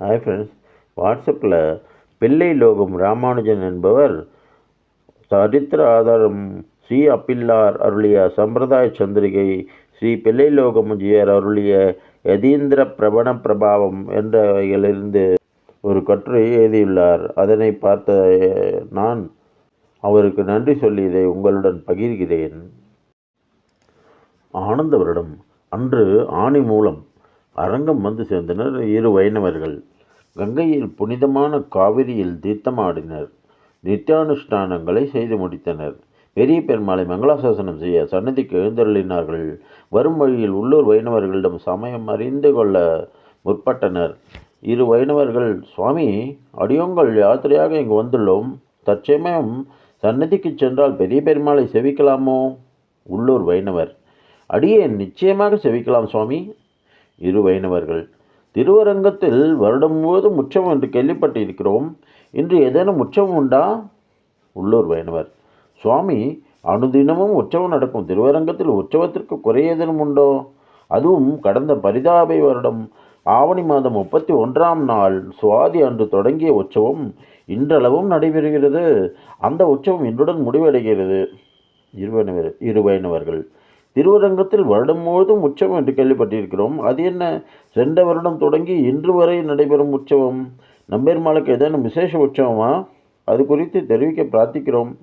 Hi friends வாட்ஸ்அப்பில் பிள்ளை லோகம் ராமானுஜன் என்பவர் சரித்திர ஆதாரம் ஸ்ரீ அப்பில்லார் அருளிய சம்பிரதாய சந்திரிகை ஸ்ரீ பிள்ளை லோகமுஜியர் அருளிய யதீந்திர பிரபண பிரபாவம் என்றவைகளிலிருந்து ஒரு கட்டுரை எழுதியுள்ளார். அதனை பார்த்த நான் அவருக்கு நன்றி சொல்லி இதை உங்களுடன் பகிர்கிறேன். ஆனந்த வருடம் அன்று ஆணி மூலம் அரங்கம் வந்து சேர்ந்தனர் இரு வைணவர்கள். கங்கையில் புனிதமான காவிரியில் தீர்த்தமாடினர். நித்தியானுஷ்டானங்களை செய்து முடித்தனர். பெரிய பெருமாளை மங்களாசாசனம் செய்ய சன்னதிக்கு எழுந்தருளினார்கள். வரும் வழியில் உள்ளூர் வைணவர்களிடம் சமயம் அறிந்து கொள்ள முற்பட்டனர். இரு வைணவர்கள் சுவாமி அடியோங்கள் யாத்திரையாக இங்கு வந்துள்ளோம். தற்சமயம் சன்னதிக்கு சென்றால் பெரிய பெருமாளை செவிக்கலாமோ? உள்ளூர் வைணவர் அடியே நிச்சயமாக செவிக்கலாம் சுவாமி. இரு வைணவர்கள் திருவரங்கத்தில் வருடம் முழுவதும் உற்சவம் என்று கேள்விப்பட்டிருக்கிறோம். இன்று ஏதேனும் உற்சவம் உண்டா? உள்ளூர் வைணவர் சுவாமி அனுதினமும் உற்சவம் நடக்கும் திருவரங்கத்தில் உற்சவத்திற்கு குறை ஏதேனும் உண்டோ? அதுவும் கடந்த பரிதாபை வருடம் ஆவணி மாதம் முப்பத்தி ஒன்றாம் நாள் சுவாதி அன்று தொடங்கிய உற்சவம் இன்றளவும் நடைபெறுகிறது. அந்த உற்சவம் இன்றுடன் முடிவடைகிறது. இருவனவர் இரு வைணவர்கள் திருவரங்கத்தில் வருடம் முழுவதும் உற்சவம் என்று கேள்விப்பட்டிருக்கிறோம். அது என்ன? ரெண்டு வருடம் தொடங்கி இன்று வரை நடைபெறும் உற்சவம். நம்பெருமாளுக்கு ஏதேனும் விசேஷ உற்சவமா? அது குறித்து தெரிவிக்க பிரார்த்திக்கிறோம்.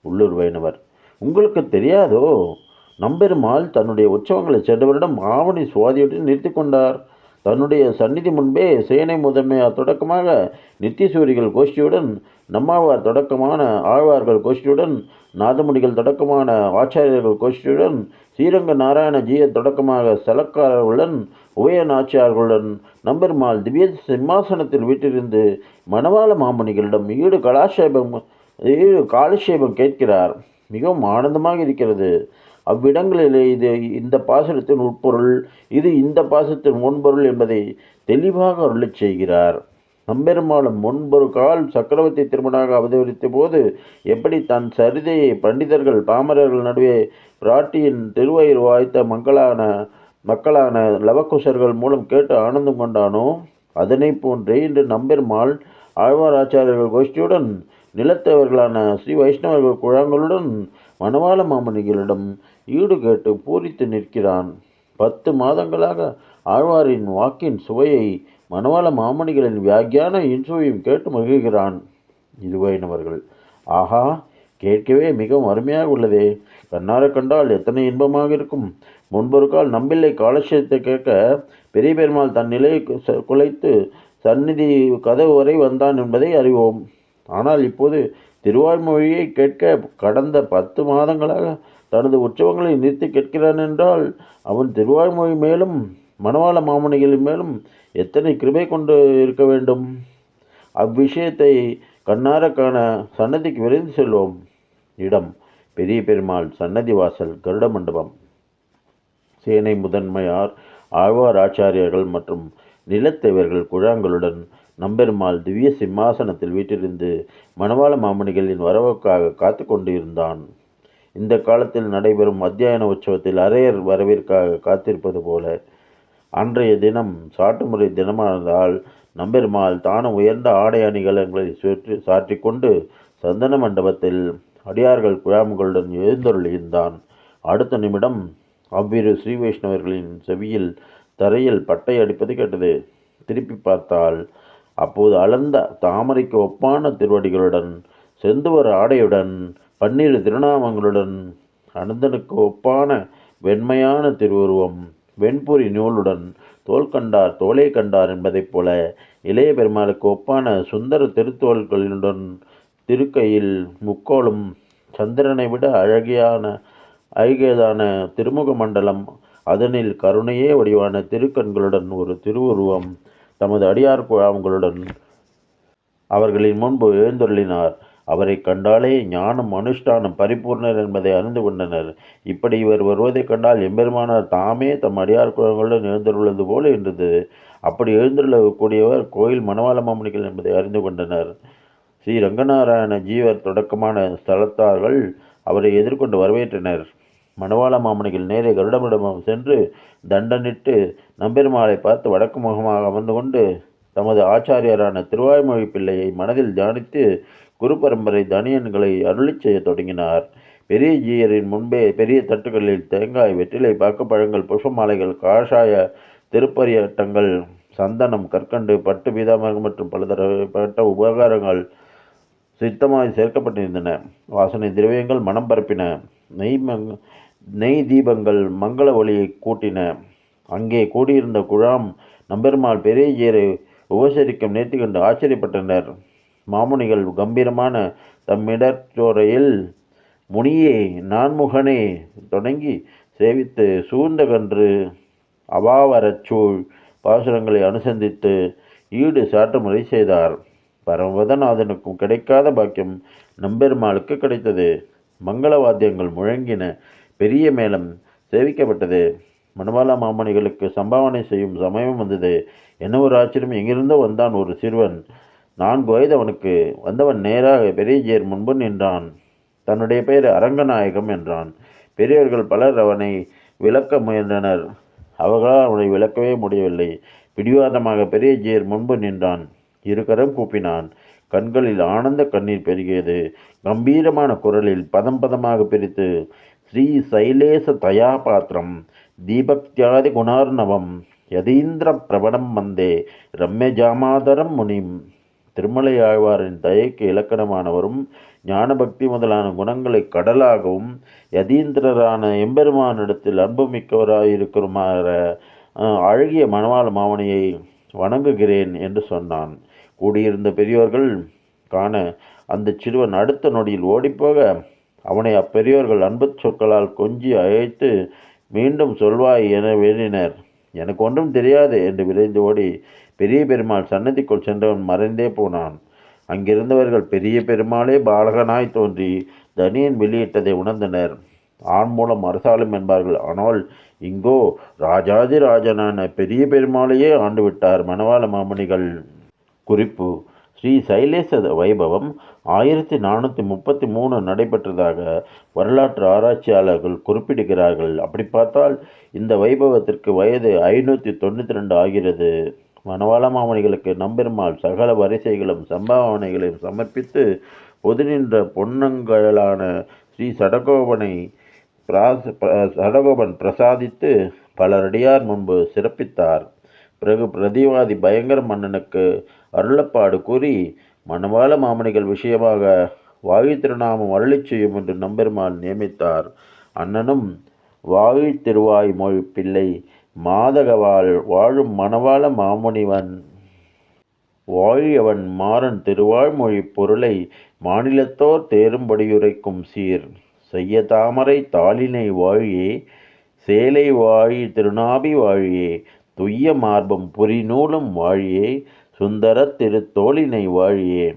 உள்ளூர் வைணவர் உங்களுக்கு தெரியாதோ? நம்பெருமாள் தன்னுடைய உற்சவங்களை சென்ற வருடம் ஆவணி சுவாதியுடன் நிறுத்தி கொண்டார். தன்னுடைய சந்நிதி முன்பே சேனை முதன்மையார் தொடக்கமாக நித்தியசூரிகள் கோஷ்டியுடன் நம்மாழ்வார் தொடக்கமான ஆழ்வார்கள் கோஷ்டியுடன் நாதமுடிகள் தொடக்கமான ஆச்சாரியர்கள் கோஷ்டியுடன் ஸ்ரீரங்க நாராயண ஜீய தொடக்கமாக சலக்காரர்களுடன் உபய நாச்சியார்களுடன் நம்பெருமாள் திவ்ய சிம்மாசனத்தில் வீட்டிலிருந்து மணவாள மாமணிகளிடம் ஈடு கலாஷேபம் ஈடு காலஷேபம் கேட்கிறார். மிகவும் ஆனந்தமாக இருக்கிறது. அவ்விடங்களிலே இது இந்த பாசுரத்தின் உட்பொருள் இது இந்த பாசத்தின் முன்பொருள் என்பதை தெளிவாக அருளச் செய்கிறார். நம்பெருமாளும் முன்பொரு கால் சக்கரவர்த்தி திருமணாக அவதரித்த போது எப்படி தன் சரிதையை பண்டிதர்கள் பாமரர்கள் நடுவே பிராட்டியின் திருவயிறு வாய்த்த மக்களான மக்களான லவகுஷர்கள் மூலம் கேட்டு ஆனந்தம் கொண்டானோ? அதனை போன்றே இன்று நம்பெருமாள் ஆழ்வாராச்சாரியர்கள் கோஷ்டியுடன் நிலத்தவர்களான ஸ்ரீ வைஷ்ணவர்கள் குழாங்களுடன் மணவாள மாமணிகளிடம் ஈடு கேட்டு பூரித்து நிற்கிறான். பத்து மாதங்களாக ஆழ்வாரின் வாக்கின் சுவையை மணவாள மாமணிகளின் வியாக்கியான இன்சுவையும் கேட்டு மகிழ்கிறான். இருவையினவர்கள் ஆஹா கேட்கவே மிகவும் அருமையாக உள்ளதே. கண்ணார கண்டால் எத்தனை இன்பமாக இருக்கும். முன்பொரு கால் நம்பில்லை காலட்சேபத்தை கேட்க பெரிய பெருமாள் தன் நிலையை குலைத்து சந்நிதி கதவு வரை வந்தான் என்பதை அறிவோம். ஆனால் இப்போது திருவாய்மொழியை கேட்க கடந்த பத்து மாதங்களாக தனது உற்சவங்களை நிறுத்தி கேட்கிறான் என்றால் அவன் திருவாய்மொழி மேலும் மணவாள மாமணிகளின் மேலும் எத்தனை கிருபை கொண்டு இருக்க வேண்டும்? அவ்விஷயத்தை கண்ணார காண சன்னதிக்கு விரைந்து செல்வோம். இடம் பெரிய பெருமாள் சன்னதி வாசல் கருட மண்டபம். சேனை முதன்மையார் ஆழ்வார் ஆச்சாரியர்கள் மற்றும் நிலத்தேவர்கள் குழாங்களுடன் நம்பெருமாள் திவ்ய சிம்மாசனத்தில் வீட்டிலிருந்து மணவாள மாமணிகளின் வரவுக்காக காத்து கொண்டு இருந்தான் இந்த காலத்தில் நடைபெறும் அத்தியாயன உற்சவத்தில் அரையர் வரவிற்காக காத்திருப்பது போல அன்றைய தினம் சாட்டுமுறை தினமானதால் நம்பெருமாள் தானும் உயர்ந்த ஆடை அணிகலன்களை சுற்றி சாற்றி கொண்டு சந்தன மண்டபத்தில் அடியார்கள் குழாம்களுடன் எழுந்தருளியிருந்தான். அடுத்த நிமிடம் அவ்விரு ஸ்ரீ வைஷ்ணவர்களின் செவியில் தரையில் பட்டை அடிப்பது கேட்டது. திருப்பி பார்த்தால் அப்போது அளந்த தாமரைக்கு ஒப்பான திருவடிகளுடன் செந்துவர் ஆடையுடன் பன்னிரு திருநாமங்களுடன் அனந்தனுக்கு ஒப்பான வெண்மையான திருவுருவம் வெண்பொறி நூலுடன் தோல் கண்டார் தோலை கண்டார் என்பதைப் போல இளைய பெருமாளுக்கு ஒப்பான சுந்தர திருத்தோள்களுடன் திருக்கையில் முக்கோளும் சந்திரனை விட அழகியான அழகியதான திருமுக மண்டலம் அதனில் கருணையே வடிவான திருக்கண்களுடன் ஒரு திருவுருவம் தமது அடியார் குழாம்களுடன் அவர்களின் முன்பு எழுந்தருளினார். அவரை கண்டாலே ஞானம் அனுஷ்டானம் பரிபூர்ணர் என்பதை அறிந்து கொண்டனர். இப்படி இவர் வருவதைக் கண்டால் எம்பெருமானார் தாமே தம் அடியார் குழந்தைகளுடன் எழுந்துள்ளது போல இருந்தது. அப்படி எழுந்துள்ளக்கூடியவர் கோயில் மணவாள மாமணிகள் என்பதை அறிந்து கொண்டனர். ஸ்ரீ ரங்கநாராயண ஜீவர் தொடக்கமான ஸ்தலத்தார்கள் அவரை எதிர்கொண்டு வரவேற்றனர். மணவாள மாமணிகள் நேரே கருடமிடமும் சென்று தண்டனிட்டு நம்பெருமாளை பார்த்து வடக்கு முகமாக அமர்ந்து கொண்டு தமது ஆச்சாரியரான திருவாய்மொழி பிள்ளையை மனதில் தியானித்து குரு பரம்பரை தனியன்களை அருளி செய்ய தொடங்கினார். பெரிய ஜீயரின் முன்பே பெரிய தட்டுகளில் தேங்காய் வெற்றிலை பாக்கப்பழங்கள் புஷ்ப மாலைகள் காஷாய திருப்பரியட்டங்கள் சந்தனம் கற்கண்டு பட்டு பீதாமரம் மற்றும் பலதரப்பட்ட உபகாரங்கள் சித்தமாய் சேர்க்கப்பட்டிருந்தன. வாசனை திரவியங்கள் மனம் பரப்பின. நெய் நெய் தீபங்கள் மங்கள ஒளியை கூட்டின. அங்கே கூடியிருந்த குழாம் நம்பெருமாள் பெரிய ஏரை உபசரிக்கும் நேர்த்தி கண்டு ஆச்சரியப்பட்டனர். மாமுனிகள் கம்பீரமான தம்மிடச்சோரையில் முனியே நான்முகனே தொடங்கி சேவித்து சூழ்ந்த கன்று அபாவரச்சூழ் பாசுரங்களை அனுசந்தித்து ஈடு சாட்டுமுறை செய்தார். பரமபதநாதனுக்கும் கிடைக்காத பாக்கியம் நம்பெருமாளுக்கு கிடைத்தது. மங்கள வாத்தியங்கள் முழங்கின. பெரிய மேளம் சேவிக்கப்பட்டது. மணவாள மாமணிகளுக்கு சம்பாவனை செய்யும் சமயம் வந்தது. என்ன ஒரு ஆச்சரியம். எங்கிருந்தோ வந்தான் ஒரு சிறுவன். நான்கு வயது அவனுக்கு. வந்தவன் நேராக பெரியஜியர் முன்பு நின்றான். தன்னுடைய பெயர் அரங்கநாயகம் என்றான். பெரியவர்கள் பலர் அவனை விளக்க முயன்றனர். அவர்களால் அவனை விளக்கவே முடியவில்லை. பிடிவாதமாக பெரியஜியர் முன்பு நின்றான். இருகரம் கூப்பினான். கண்களில் ஆனந்த கண்ணீர் பெருகியது. கம்பீரமான குரலில் பதம் பதமாக பிரித்து ஸ்ரீ சைலேச தயா பாத்திரம் தீபக்தியாதி குணார்ணவம் யதீந்திர பிரபடம் வந்தே ரம்ய ஜாமாதரம் முனிம். திருமலை ஆழ்வாரின் தயக்கு இலக்கணமானவரும் ஞானபக்தி முதலான குணங்களை கடலாகவும் யதீந்திரரான எம்பெருமானிடத்தில் அன்புமிக்கவராயிருக்கிறமாற அழகிய மணவாள மாவனையை வணங்குகிறேன் என்று சொன்னான். கூடியிருந்த பெரியோர்கள் காண அந்த சிறுவன் அடுத்த நொடியில் ஓடிப்போக அவனை அப்பெரியோர்கள் அன்பு சொற்களால் கொஞ்சி அழைத்து மீண்டும் சொல்வாய் என வேண்டினர். எனக்கு ஒன்றும் தெரியாது என்று விரைந்து ஓடி பெரிய பெருமாள் சன்னதிக்குள் சென்றவன் மறைந்தே போனான். அங்கிருந்தவர்கள் பெரிய பெருமாளே பாலகனாய் தோன்றி தனியன் வெளியிட்டதை உணர்ந்தனர். ஆண் மூலம் அரசாலும் என்பார்கள். ஆனால் இங்கோ ராஜாதி ராஜனான பெரிய பெருமாளையே ஆண்டுவிட்டார் மணவாள மாமணிகள் குறிப்பு ஸ்ரீ சைலேச வைபவம் ஆயிரத்தி நானூற்றி முப்பத்தி மூணு நடைபெற்றதாக வரலாற்று ஆராய்ச்சியாளர்கள் குறிப்பிடுகிறார்கள். அப்படி பார்த்தால் இந்த வைபவத்திற்கு வயது ஐநூற்றி தொண்ணூற்றி ரெண்டு ஆகிறது. மணவாள மாமணிகளுக்கு நம்பெருமாள் சகல வரிசைகளும் சம்பாவனைகளையும் சமர்ப்பித்து பொது நின்ற பொன்னங்களான ஸ்ரீ சடகோபனை பிராஸ் சடகோபன் பிரசாதித்து பலரடியார் முன்பு சிறப்பித்தார். பிறகு பிரதிவாதி பயங்கர மன்னனுக்கு அருளப்பாடு கூறி மணவாள மாமணிகள் விஷயமாக வாயு திருநாமம் அருளி செய்யும் என்று நம்பெருமாள் நியமித்தார். அண்ணனும் வாயு திருவாய் மொழி பிள்ளை மாதகவாள் வாழும் மணவாள மாமுனிவன் வாழியவன் மாறன் திருவாழ்மொழி பொருளை மாநிலத்தோர் தேரும்படியுரைக்கும் சீர். செய்ய தாமரை தாளினை வாழியே சேலை வாழி திருநாபி வாழியே துய்ய மார்பம் புரிநூலும் வாழியே சுந்தர திருத்தோளினை வாழியே.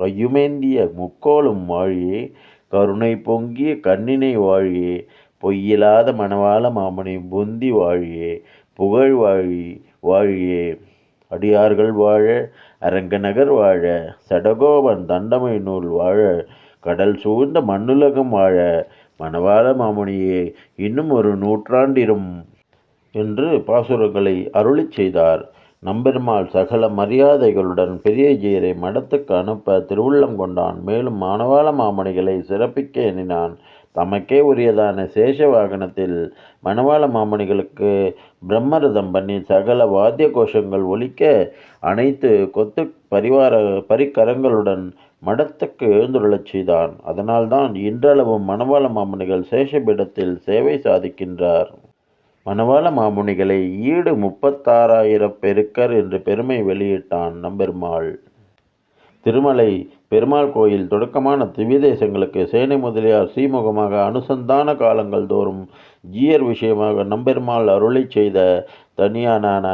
கையுமேந்திய முக்கோளும் வாழியே. கருணை பொங்கிய கண்ணினை வாழியே. பொய்யில்லாத மணவாள மாமனை புந்தி வாழியே. புகழ் வாழி வாழியே. அடியார்கள் வாழ அரங்கநகர் வாழ. சடகோபன் தண்டமை நூல் வாழ. கடல் சூழ்ந்த மண்ணுலகம் வாழ. மணவாள மாமுனியே இன்னும் ஒரு நூற்றாண்டிரும் என்று பாசுரங்களை அருளிச் செய்தார். நம்பெருமாள் சகல மரியாதைகளுடன் பெரிய ஜீரை மடத்துக்கு அனுப்ப திருவுள்ளம் கொண்டான். மேலும் மானவாள மாமணிகளை சிறப்பிக்க எண்ணினான். தமக்கே உரியதான சேஷ வாகனத்தில் மணவாள மாமணிகளுக்கு பிரம்மரதம் பண்ணி சகல வாத்திய கோஷங்கள் ஒலிக்க அனைத்து கொத்து பரிவார பரிக்கரங்களுடன் மடத்துக்கு எழுந்துள்ளச் செய்தான். அதனால்தான் இன்றளவும் மணவாள மாமணிகள் சேஷபீடத்தில் சேவை சாதிக்கின்றார். மணவாள மாமுனிகளை ஈடு முப்பத்தாறாயிரம் பெருக்கர் என்று பெருமை வெளியிட்டான் நம்பெருமாள். திருமலை பெருமாள் கோயில் தொடக்கமான திவ்யதேசங்களுக்கு சேனை முதலியார் சீமுகமாக அனுசந்தான காலங்கள் தோறும் ஜீயர் விஷயமாக நம்பெருமாள் அருளை செய்த தனியானான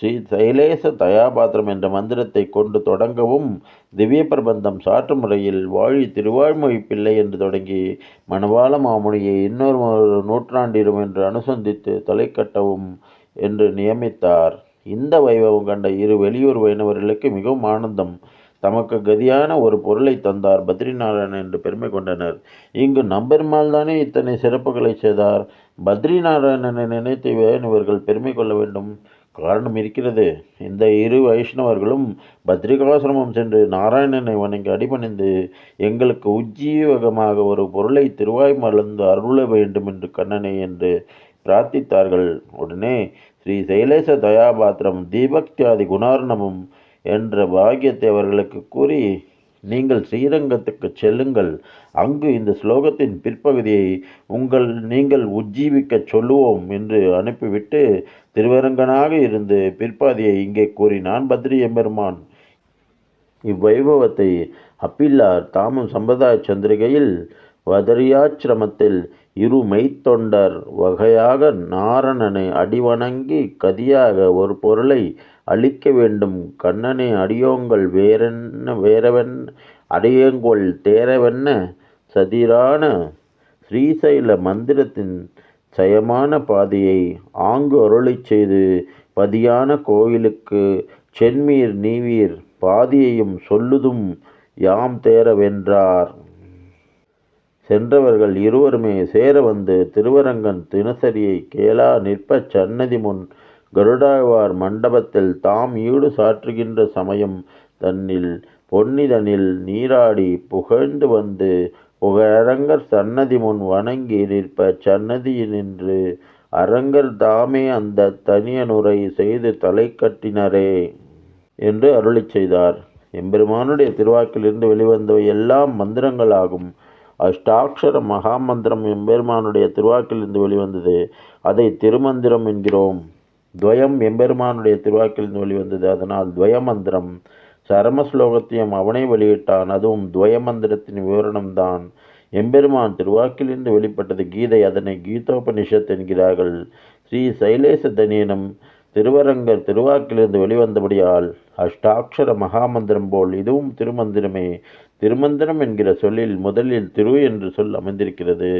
ஸ்ரீ சைலேச தயாபாத்திரம் என்ற மந்திரத்தை கொண்டு தொடங்கவும் திவ்ய பிரபந்தம் சாற்று முறையில் வாழி திருவாழ்மொழி பிள்ளை என்று தொடங்கி மணவாள மாமுனியை இன்னொரு நூற்றாண்டிடும் என்று அனுசந்தித்து தலை கட்டவும் என்று நியமித்தார். இந்த வைபவம் கண்ட இரு வெளியூர் வைணவர்களுக்கு மிகவும் ஆனந்தம். தமக்கு கதியான ஒரு பொருளை தந்தார் பத்ரிநாராயணன் என்று பெருமை கொண்டனர். இங்கு நம்பெருமாள் தானே இத்தனை சிறப்புகளை செய்தார். பத்ரிநாராயணனை நினைத்து வேணுவர்கள் இவர்கள் பெருமை கொள்ள வேண்டும். காரணம் இருக்கிறது. இந்த இரு வைஷ்ணவர்களும் பத்ரிகாசிரமம் சென்று நாராயணனை வணங்கி அடிபணிந்து எங்களுக்கு உஜ்ஜீவகமாக ஒரு பொருளை திருவாய் மலர்ந்து அருள வேண்டும் என்று கண்ணனை என்று பிரார்த்தித்தார்கள். உடனே ஸ்ரீ சைலேச தயாபாத்திரம் தீபக்தியாதி குணார்ணமும் என்ற பாக்கியத்தை அவர்களுக்கு கூறி நீங்கள் ஸ்ரீரங்கத்துக்கு செல்லுங்கள். அங்கு இந்த ஸ்லோகத்தின் பிற்பகுதியை உங்கள் நீங்கள் உஜ்ஜீவிக்கச் சொல்லுவோம் என்று அனுப்பிவிட்டு திருவரங்கனாக இருந்து பிற்பாதியை இங்கே கூறினான் பத்ரி எம்பெருமான் இவ்வைபவத்தை அப்பில்லார் தாமும் சம்பிரதாய சந்திரிகையில் வதரியாச்சிரமத்தில் இரு மெய்த்தொண்டர் வகையாக நாரணனை அடிவணங்கி கதியாக ஒரு பொருளை அளிக்க வேண்டும். கண்ணனை அடியோங்கள் வேறென்ன வேறவென் அடியங்கொள் தேரவென்ன சதிரான ஸ்ரீசைல மந்திரத்தின் சயமான பாதையை ஆங்கு அருளிச் செய்து பதியான கோயிலுக்கு சென்மீர் நீவீர் பாதியையும் சொல்லுதும் யாம் தேரவென்றார் சென்றவர்கள் இருவருமே சேர வந்து திருவரங்கன் தினசரியை கேளா நிற்ப சன்னதி முன் கருடாழ்வார் மண்டபத்தில் தாம் ஈடு சாற்றுகின்ற சமயம் தன்னில் பொன்னிதனில் நீராடி புகழ்ந்து வந்து புகழரங்கர் சன்னதி முன் வணங்கி நிற்ப சன்னதியினின்று அரங்கர் தாமே அந்த தனியனுரை செய்து தலை கட்டினரே என்று அருளி செய்தார். எம்பெருமானுடைய திருவாக்கிலிருந்து வெளிவந்தவை எல்லாம் மந்திரங்களாகும். அஷ்டாட்சர மகாமந்திரம் எம்பெருமானுடைய திருவாக்கிலிருந்து வெளிவந்தது. அதை திருமந்திரம் என்கிறோம். துவயம் எம்பெருமானுடைய திருவாக்கிலிருந்து வெளிவந்தது. அதனால் துவயமந்திரம் சரம ஸ்லோகத்தையும் அவனை வெளியிட்டான். அதுவும் துவயமந்திரத்தின் விவரணம்தான். எம்பெருமான் திருவாக்கிலிருந்து வெளிப்பட்டது கீதை. அதனை கீதோபனிஷத் என்கிறார்கள். ஸ்ரீ சைலேச தனியனும் திருவரங்கர் திருவாக்கிலிருந்து வெளிவந்தபடியால் அஷ்டாட்சர மகாமந்திரம் போல் இதுவும் திருமந்திரமே. திருமந்திரம் என்கிற சொல்லில் முதலில் திரு என்ற சொல் அமைந்திருக்கிறது.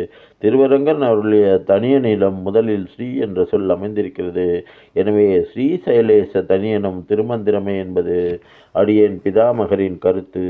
திருவரங்கன் அவருடைய தனிய நீளம் முதலில் ஸ்ரீ என்ற சொல் அமைந்திருக்கிறது. எனவே ஸ்ரீ சைலேச தனியனும் திருமந்திரமே என்பது அடியேன் பிதாமகரின் கருத்து.